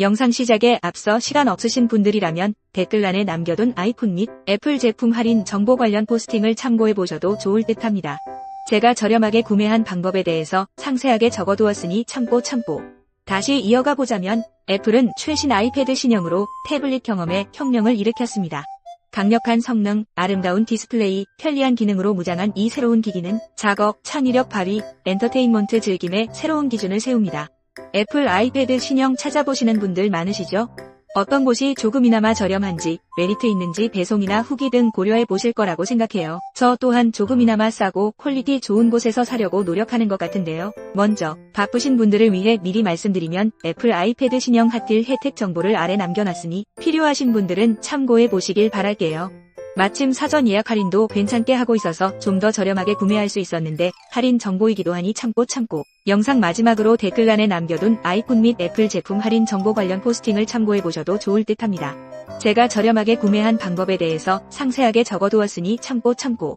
영상 시작에 앞서 시간 없으신 분들이라면 댓글란에 남겨둔 아이폰 및 애플 제품 할인 정보 관련 포스팅을 참고해 보셔도 좋을 듯 합니다. 제가 저렴하게 구매한 방법에 대해서 상세하게 적어두었으니 참고 참고. 다시 이어가 보자면 애플은 최신 아이패드 신형으로 태블릿 경험에 혁명을 일으켰습니다. 강력한 성능, 아름다운 디스플레이, 편리한 기능으로 무장한 이 새로운 기기는 작업, 창의력 발휘, 엔터테인먼트 즐김의 새로운 기준을 세웁니다. 애플 아이패드 신형 찾아보시는 분들 많으시죠? 어떤 곳이 조금이나마 저렴한지, 메리트 있는지 배송이나 후기 등 고려해 보실 거라고 생각해요. 저 또한 조금이나마 싸고 퀄리티 좋은 곳에서 사려고 노력하는 것 같은데요. 먼저, 바쁘신 분들을 위해 미리 말씀드리면 애플 아이패드 신형 핫딜 혜택 정보를 아래 남겨놨으니 필요하신 분들은 참고해 보시길 바랄게요. 마침 사전 예약 할인도 괜찮게 하고 있어서 좀 더 저렴하게 구매할 수 있었는데 할인 정보이기도 하니 참고 참고 영상 마지막으로 댓글란에 남겨둔 아이폰 및 애플 제품 할인 정보 관련 포스팅을 참고해 보셔도 좋을 듯 합니다. 제가 저렴하게 구매한 방법에 대해서 상세하게 적어두었으니 참고 참고